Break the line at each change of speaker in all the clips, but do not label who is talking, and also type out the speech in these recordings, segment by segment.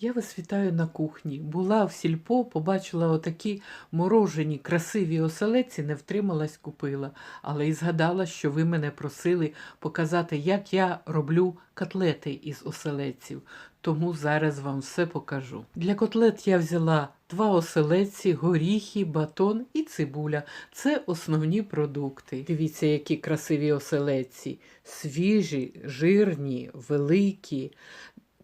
Я вас вітаю на кухні. Була в сільпо, побачила отакі морожені, красиві оселедці, не втрималась, купила. Але і згадала, що ви мене просили показати, як я роблю котлети із оселедців. Тому зараз вам все покажу. Для котлет я взяла два оселедці, горіхи, батон і цибуля. Це основні продукти. Дивіться, які красиві оселедці. Свіжі, жирні, великі.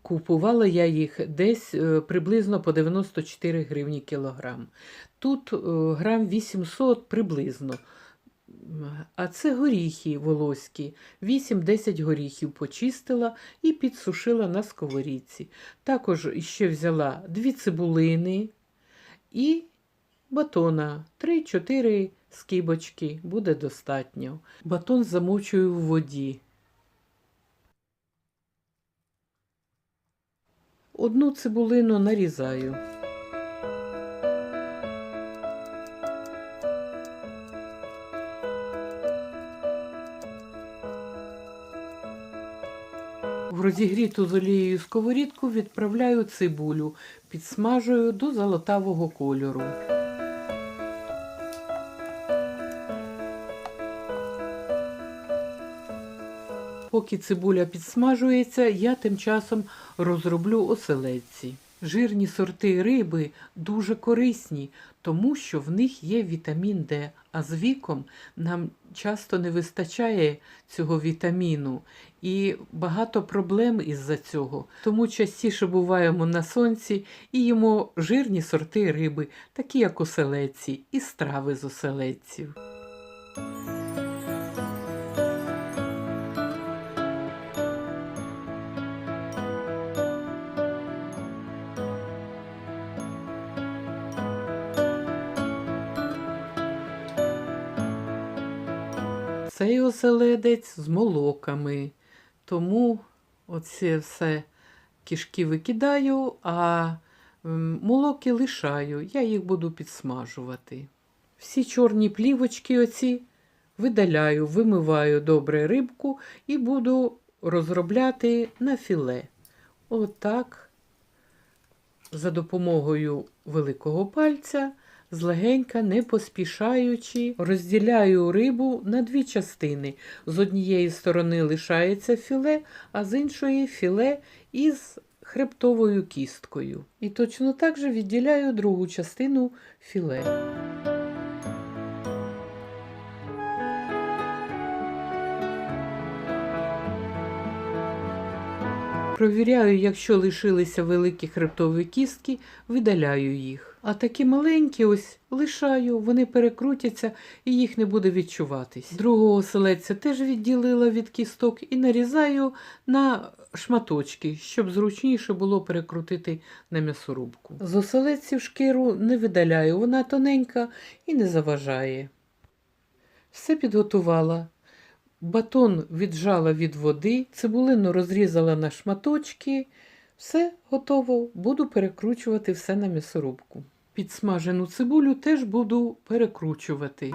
Купувала я їх десь е, приблизно по 94 гривні кілограм. Тут е, грам 800 приблизно. А це горіхи волоські. 8-10 горіхів почистила і підсушила на сковорідці. Також ще взяла дві цибулини і батона. 3-4 скибочки буде достатньо. Батон замочую в воді. Одну цибулину нарізаю. В розігріту з олією сковорідку відправляю цибулю, підсмажую до золотавого кольору. Поки цибуля підсмажується, я тим часом розроблю оселедці. Жирні сорти риби дуже корисні, тому що в них є вітамін Д, а з віком нам часто не вистачає цього вітаміну і багато проблем із-за цього. Тому частіше буваємо на сонці і їмо жирні сорти риби, такі як оселедці, і страви з оселедців. Цей оселедець з молоками. Тому оце все кишки викидаю, а молоки лишаю. Я їх буду підсмажувати. Всі чорні плівочки оці видаляю, вимиваю добре рибку і буду розробляти на філе. Отак, за допомогою великого пальця злегенька, не поспішаючи, розділяю рибу на дві частини. З однієї сторони лишається філе, а з іншої філе із хребтовою кісткою. І точно так же відділяю другу частину філе. Провіряю, якщо лишилися великі хребтові кістки, видаляю їх. А такі маленькі ось лишаю, вони перекрутяться і їх не буде відчуватись. Другого оселедця теж відділила від кісток і нарізаю на шматочки, щоб зручніше було перекрутити на м'ясорубку. З оселедців шкіру не видаляю, вона тоненька і не заважає. Все підготувала. Батон віджала від води, цибулину розрізала на шматочки. Все готово. Буду перекручувати все на м'ясорубку. Підсмажену цибулю теж буду перекручувати.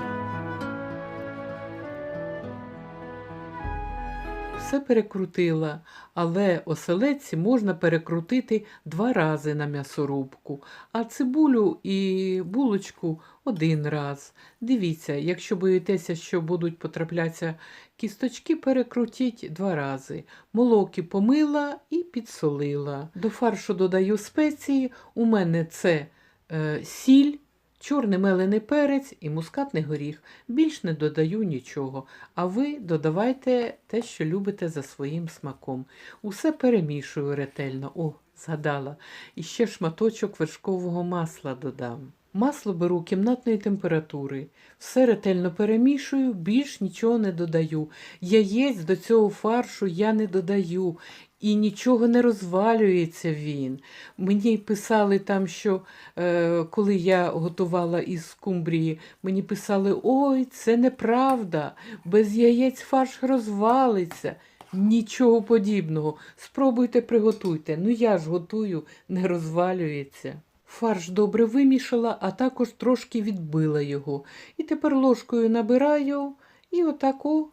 Все перекрутила, але оселедці можна перекрутити два рази на м'ясорубку, а цибулю і булочку один раз. Дивіться, якщо боїтеся, що будуть потраплятися кісточки, перекрутіть два рази. Молоки помила і підсолила. До фаршу додаю спеції. У мене це е, сіль, чорний мелений перець і мускатний горіх. Більш не додаю нічого. А ви додавайте те, що любите за своїм смаком. Усе перемішую ретельно. О, згадала. І ще шматочок вершкового масла додам. Масло беру кімнатної температури. Все ретельно перемішую, більш нічого не додаю. Яєць до цього фаршу я не додаю. І нічого не розвалюється він. Мені писали там, що е, коли я готувала із скумбрії, мені писали: ой, це неправда, без яєць фарш розвалиться. Нічого подібного. Спробуйте, приготуйте. Ну я ж готую, не розвалюється. Фарш добре вимішала, а також трошки відбила його. І тепер ложкою набираю і отаку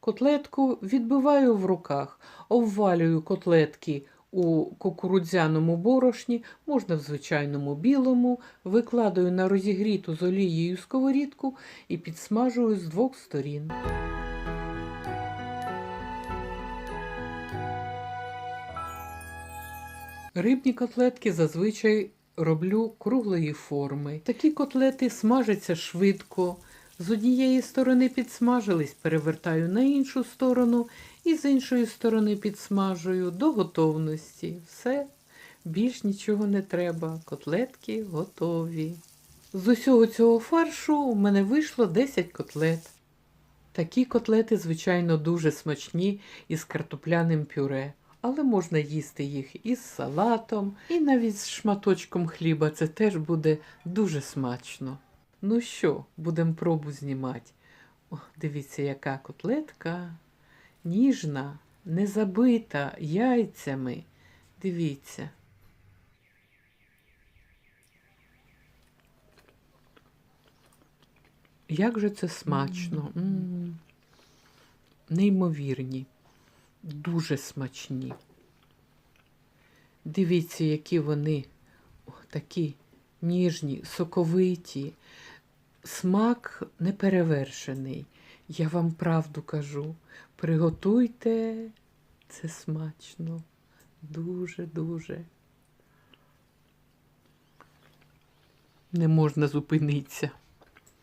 котлетку відбиваю в руках, обвалюю котлетки у кукурудзяному борошні, можна в звичайному білому, викладаю на розігріту з олією сковорідку і підсмажую з двох сторін. Рибні котлетки зазвичай роблю круглої форми. Такі котлети смажаться швидко. З однієї сторони підсмажились, перевертаю на іншу сторону і з іншої сторони підсмажую до готовності. Все, більш нічого не треба. Котлетки готові. З усього цього фаршу у мене вийшло 10 котлет. Такі котлети, звичайно, дуже смачні із картопляним пюре, але можна їсти їх із салатом, і навіть з шматочком хліба. Це теж буде дуже смачно. Ну що, будемо пробу знімати. О, дивіться, яка котлетка ніжна, не забита яйцями. Дивіться. Як же це смачно. М. Неймовірні, дуже смачні. Дивіться, які вони о, такі ніжні, соковиті. Смак неперевершений. Я вам правду кажу. Приготуйте це смачно. Дуже-дуже. Не можна зупинитися.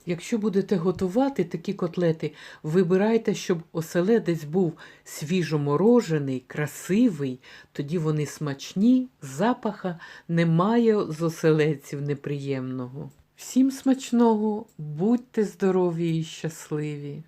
Якщо будете готувати такі котлети, вибирайте, щоб оселедець був свіжоморожений, красивий, тоді вони смачні, запаха немає з оселедців неприємного. Всім смачного, будьте здорові і щасливі!